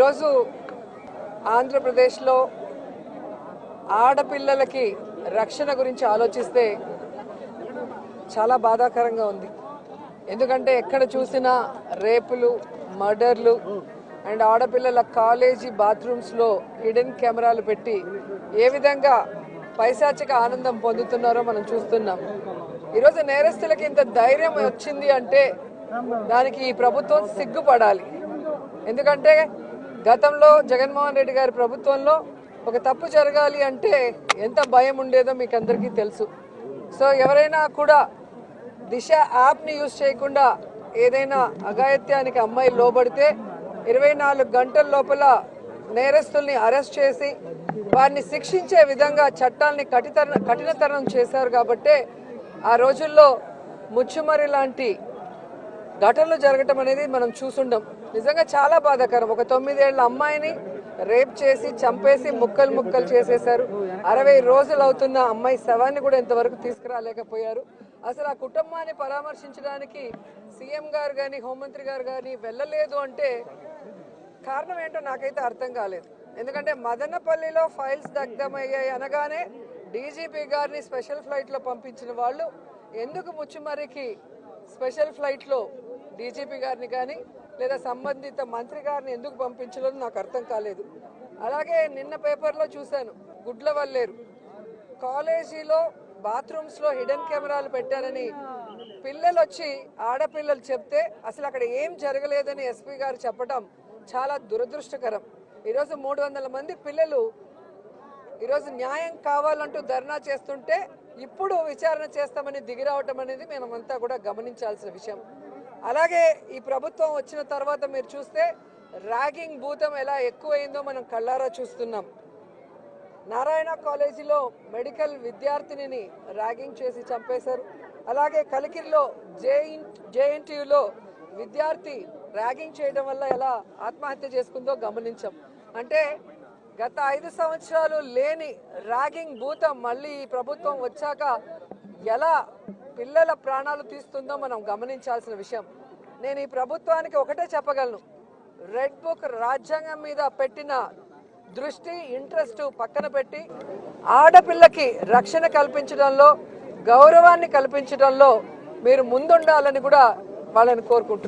ఈరోజు ఆంధ్రప్రదేశ్లో ఆడపిల్లలకి రక్షణ గురించి ఆలోచిస్తే చాలా బాధాకరంగా ఉంది. ఎందుకంటే ఎక్కడ చూసినా రేపులు మర్డర్లు అండ్ ఆడపిల్లల కాలేజీ బాత్రూమ్స్లో హిడెన్ కెమెరాలు పెట్టి ఏ విధంగా పైశాచిక ఆనందం పొందుతున్నారో మనం చూస్తున్నాం. ఈరోజు నేరస్తులకి ఇంత ధైర్యం వచ్చింది అంటే దానికి ఈ ప్రభుత్వం సిగ్గుపడాలి. ఎందుకంటే గతంలో జగన్మోహన్ రెడ్డి గారి ప్రభుత్వంలో ఒక తప్పు జరగాలి అంటే ఎంత భయం ఉండేదో మీకు అందరికీ తెలుసు. సో ఎవరైనా కూడా దిశ యాప్ని యూజ్ చేయకుండా ఏదైనా అఘాయిత్యానికి అమ్మాయి లోబడితే ఇరవై నాలుగు గంటల లోపల నేరస్తుల్ని అరెస్ట్ చేసి వారిని శిక్షించే విధంగా చట్టాల్ని కఠితర కఠినతరం చేశారు కాబట్టే ఆ రోజుల్లో ముచ్చుమరి లాంటి ఘటనలు జరగటం అనేది మనం చూసుండం. నిజంగా చాలా బాధాకరం. ఒక తొమ్మిదేళ్ళ అమ్మాయిని రేప్ చేసి చంపేసి ముక్కలు ముక్కలు చేసేశారు. అరవై రోజులు అవుతున్న అమ్మాయి శవాన్ని కూడా ఇంతవరకు తీసుకురాలేకపోయారు. అసలు ఆ కుటుంబాన్ని పరామర్శించడానికి సీఎం గారు కానీ హోంమంత్రి గారు కానీ వెళ్ళలేదు అంటే కారణం ఏంటో నాకైతే అర్థం కాలేదు. ఎందుకంటే మదనపల్లిలో ఫైల్స్ దగ్ధమయ్యాయి అనగానే డీజీపీ గారిని స్పెషల్ ఫ్లైట్లో పంపించిన వాళ్ళు ఎందుకు ముచ్చుమరికి స్పెషల్ ఫ్లైట్లో డీజీపీ గారిని కానీ లేదా సంబంధిత మంత్రి గారిని ఎందుకు పంపించలేదు నాకు అర్థం కాలేదు. అలాగే నిన్న పేపర్లో చూశాను గుడ్ల వల్లేరు కాలేజీలో బాత్రూమ్స్లో హిడెన్ కెమెరాలు పెట్టారని పిల్లలు వచ్చి ఆడపిల్లలు చెప్తే అసలు అక్కడ ఏం జరగలేదని ఎస్పీ గారు చెప్పడం చాలా దురదృష్టకరం. ఈరోజు మూడు వందల మంది పిల్లలు ఈరోజు న్యాయం కావాలంటూ ధర్నా చేస్తుంటే ఇప్పుడు విచారణ చేస్తామని దిగిరావటం అనేది మనమంతా కూడా గమనించాల్సిన విషయం. అలాగే ఈ ప్రభుత్వం వచ్చిన తర్వాత మీరు చూస్తే ర్యాగింగ్ భూతం ఎలా ఎక్కువైందో మనం కళ్ళారా చూస్తున్నాం. నారాయణ కాలేజీలో మెడికల్ విద్యార్థినిని ర్యాగింగ్ చేసి చంపేశారు. అలాగే కలికిరిలో జేఎన్ జేఎన్టీయులో విద్యార్థి ర్యాగింగ్ చేయడం వల్ల ఎలా ఆత్మహత్య చేసుకుందో గమనించాం. అంటే గత ఐదు సంవత్సరాలు లేని ర్యాగింగ్ భూతం మళ్ళీ ఈ ప్రభుత్వం వచ్చాక ఎలా పిల్లల ప్రాణాలు తీస్తుందో మనం గమనించాల్సిన విషయం. నేను ఈ ప్రభుత్వానికి ఒకటే చెప్పగలను. రెడ్ బుక్ రాజ్యాంగం మీద పెట్టిన దృష్టి ఇంట్రెస్ట్ పక్కన పెట్టి ఆడపిల్లకి రక్షణ కల్పించడంలో గౌరవాన్ని కల్పించడంలో మీరు ముందుండాలని కూడా వాళ్ళని కోరుకుంటున్నాను.